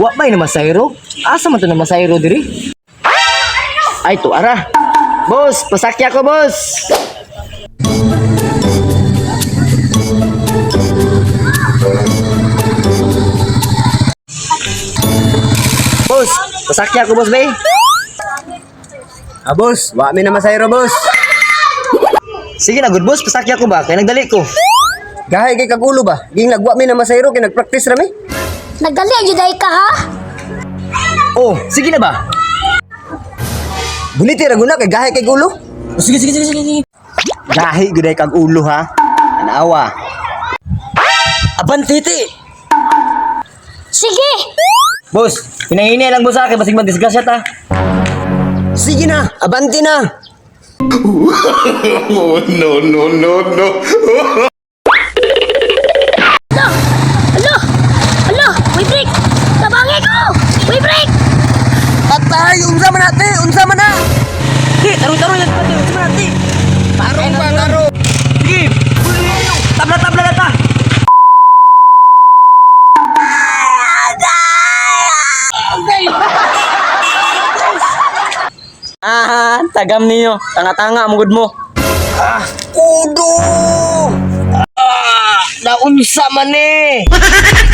Wa bay na masayro? Asa man to na masayro diri? Ah, Ay to ara. Bos, pasakya ko bos. Bos, pasakya ko bos bay. Ah, boss. Wa mi na masayro, boss. Sige na, good boss, pasakya ko ba? Kaya nagdali ko. Gahay kay kagulo ba? Ging nagwa mi na masayro kay nagpractice rami. Nagdali ang juday ka ha? Oh, sige na ba? Buliti ra guna kay gahay kay gulo. Oh, sige, sige, sige, sige, sige. Gahi, guday kag ulo, ha? Anawa. Aban, titi! Sige! Boss, pinahini lang boss sa akin, basig mag-disgrasya ta. Sige na, abanti na. Oh, no, no, no, no. Alo! Alo! May break! Tabangi ko! May break! Patay, unsa man ate, Ah, tagam niyo. Tanga-tanga ang gud mo. Kudo! Naunsa man eh.